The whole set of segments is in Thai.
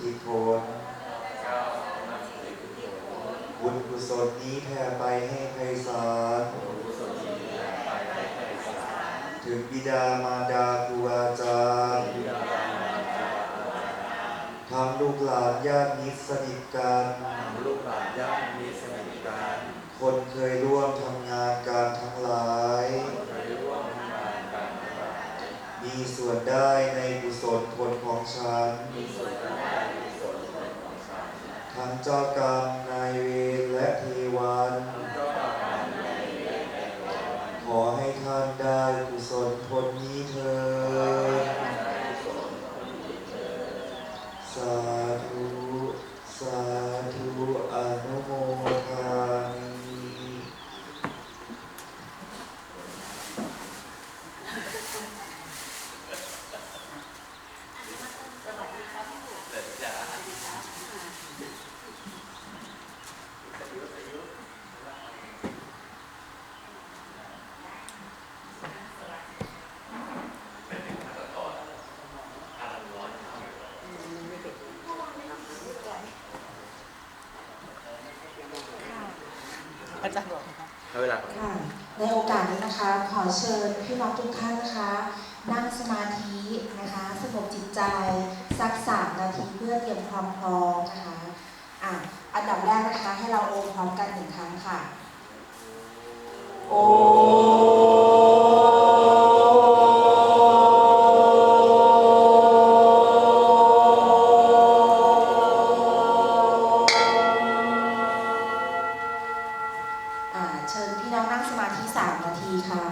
ผลบุญกุศลนี้แผ่ไปให้ไพศาลถึงบิดามารดาครูอาจารย์ทั้งลูกหลานญาติมิตรสนิทกันลูกหลานญาติมีสนิทกัน คนเคยร่วมทำงานการทั้งหลายเคยร่วมทำงานกันทั้งหลายมีส่วนได้ในกุศลผลของฉันมีส่วนได้ในส่วนผลของฉัน ทั้งเจ้ากรรมนายเวรและเทวัน ก็ตามในเวรในวัน ขอให้ท่านได้กุศลผลนี้เถิด ในส่วนผลที่เธอ สาธุ สาธุอนุโมทามิ อาจารย์บอกนะคะให้เวลาก่อนค่ะในโอกาสนี้นะคะ ขอเชิญพี่น้องทุกท่านนะคะ นั่งสมาธินะคะสงบจิตใจสักสามนาทีเพื่อเตรียมความพร้อมนะคะอะอันดับแรกนะคะให้เราโอมพร้อมกันหนึ่งครั้งค่ะ โอ สมาธิสามนาทีค่ะ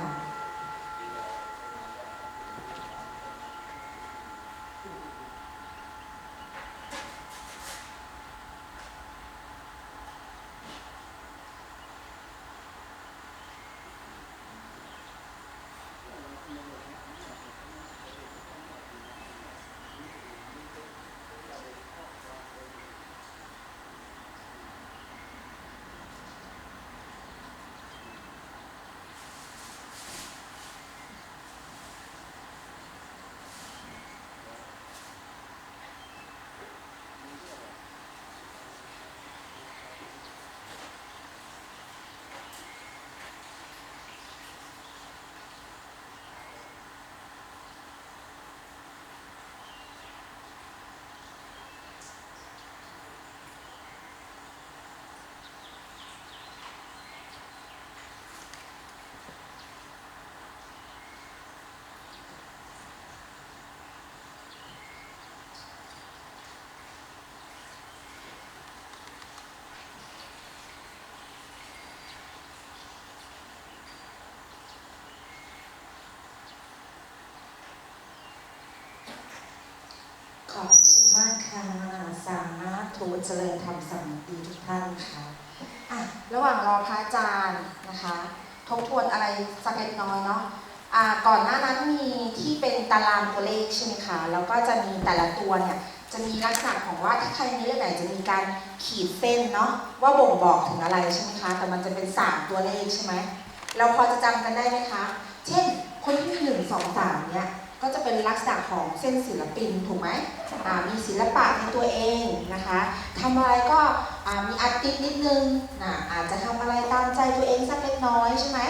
ขอบคุณมากค่ะ สามารถทูเจริญธรรมสำนึกดีทุกท่านค่ะอะ ระหว่างรอพระอาจารย์นะคะ ทบทวนอะไรสักเล็กน้อยเนาะอ่าก่อนหน้านั้นมีที่เป็นตารางตัวเลขใช่ไหมคะ แล้วก็จะมีแต่ละตัวเนี่ย จะมีลักษณะของว่าถ้าใครมีเลขไหนจะมีการขีดเส้นเนาะว่าบ่งบอกถึงอะไรใช่ไหมคะ แต่มันจะเป็นสามตัวเลขใช่ไหม เราพอจะจำกันได้ไหมคะ เช่น คนที่มีหนึ่งสองสามเนี่ย ก็จะเป็นลักษณะของเส้นศิลปินถูกไหมอ่ามีศิลปะในตัวเองนะคะทำอะไรก็อ่ามีอาร์ติสนิดนึงนะอาจจะทำอะไรตามใจตัวเองสักเล็กน้อยใช่ไหม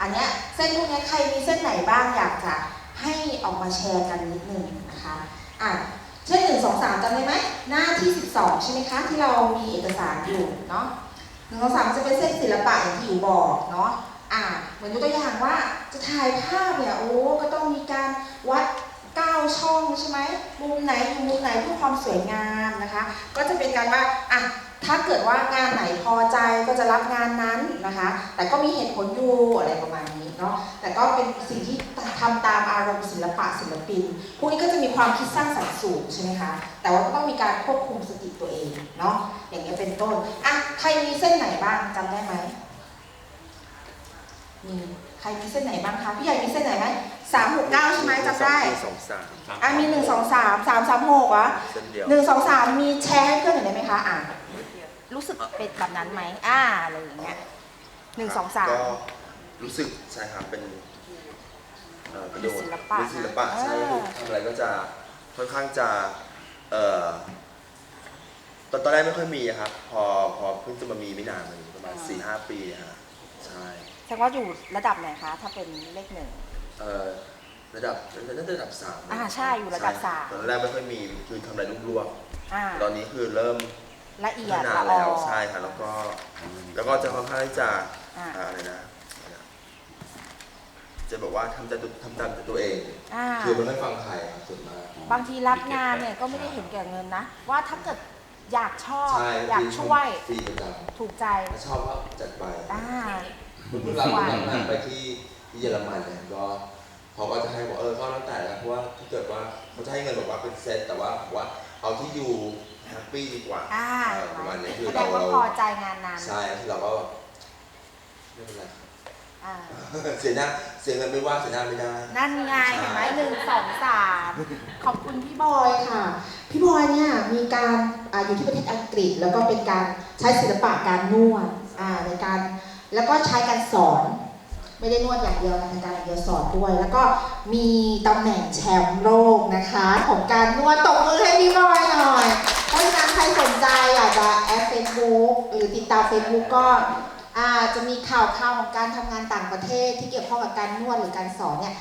อันเนี้ยเส้นพวกเนี้ยใครมีเส้นไหนบ้างอยากจะให้ออกมาแชร์กันนิดนึงนะคะอะเช่นหนึ่งสองสามจำได้ไหมหน้าที่12ใช่ไหมคะที่เรามีเอกสารอยู่เนาะหนึ่งสองสามจะเป็นเส้นศิลปะอย่างที่อยู่บอกเนาะอ่าเหมือนยกตัวอย่างว่าจะถ่ายภาพเนี่ยโอ้ก็ต้องมีการวัดเก้า ช่องใช่ไหมมุมไหนอยู่มุมไหนเพื่อความสวยงามนะคะ ก็จะเป็นการว่าอะถ้าเกิดว่างานไหนพอใจก็จะรับงานนั้นนะคะ แต่ก็มีเหตุผลอยู่อะไรประมาณนี้เนาะแต่ก็เป็นสิ่งที่ทำตามอารมณ์ศิลปะศิลปิน พวกนี้ก็จะมีความคิดสร้างสรรค์สูงใช่ไหมคะแต่ว่าก็ต้องมีการควบคุมสติตัวเองเนาะอย่างเงี้ยเป็นต้นอะใครมีเส้นไหนบ้างจำได้ไหมมีใค รมีเส้นไหนบ้างคะพี่ใหญ่มีเส้นไหนไหมสามหกเก้าใช่ไหมจำได้สองสามอะมีหนึ่งสองสามสามสามหกวะเส้นเดียวหนึ่งสองสามมีแชร์ให้เพื่อนหน่อยได้ไหมคะอะรู้สึกเป็นแบบนั้นไหมอ่าอะไรอย่างเงี้ยหนึ่งสองสามก็รู้สึกใช่ครับเป็นเอ่อประโยชน์ศิลปะเป็นศิลปะใช่เออทำอะไรก็จะค่อนข้างจะเอ่อตอนตอนแรกไม่ค่อยมีอะครับ พอพอเพิ่งจะมามีไม่นานมันประมาณอ่าสี่ห้าปีอะฮะใช่ แสดงว่าอยู่ระดับไหนคะ ถ้าเป็นเลขหนึ่ง เอ่อระดับน่าจะระดับสามอ่าใช่อยู่ระดับใช่สามตอนแรกไม่ค่อยมีคือทำอะไรลวกอ่าๆตอนนี้คือเริ่มละเอียพัดฒนาละอแล้วอ ใช่ค่ะแล้วก็แล้วก็จะค่อนข้างที่จะอ่า อ่าอะไรนะ จะบอกว่าทำแต่ตัวทำตามแต่ตัวเอง อ่า คือมันไม่ฟังใครครับส่วนมาก บางทีรับงานเนี่ยก็ไม่ได้เห็นแก่เงินนะ ว่าถ้าเกิดอยากชอบ ใช่อยากช่วย ฟรีประจถูกใจำถ้าชอบก็จัดไป อ่า คุณเพิ่งรับรับงานไปที่ที่เยอรมันเนี่ยก็เขาก็จะให้บอกเออก็แล้วแต่แล้วเพราะว่าถ้าเกิดว่าเขาจะให้เงินแบบว่าเป็นเซตแต่ว่าบอกว่าเอาที่อยู่แฮปปี้ดีกว่าอ่าเออประมาณนี้คือแสดเรางว่าเราพอใจงานนั้นใช่คือเราก็ไม่เป็นไรครับอ่าเสียหน้าเสียเงินไม่ว่าเสียหน้าไม่ได้ นั่นไงเห็นไหมหนึ่งสองสามขอบคุณพี่บบออยยค่ะ พี่บอยเนี่ยมีการอาอยู่ที่ประเทศอังกฤษ แล้วก็เป็นการใช้ศิลปะการนวดอ่าในการ แล้วก็ใช้การสอนไม่ได้นวดอย่างเดียวนะการอย่างเดียวสอนด้วย แล้วก็มีตำแหน่งแชมป์โลกนะคะ ของการนวดตบมือให้พี่บอยหน่อย เพราะฉะนั้นใครสนใจอยากจะแอดเฟซบุ๊กหรือติดตามเฟซบุ๊กก็อาจะมีข่าวข่าวของการทำงานต่างประเทศที่เกี่ยวข้องกับการนวดหรือการสอนเนี่ย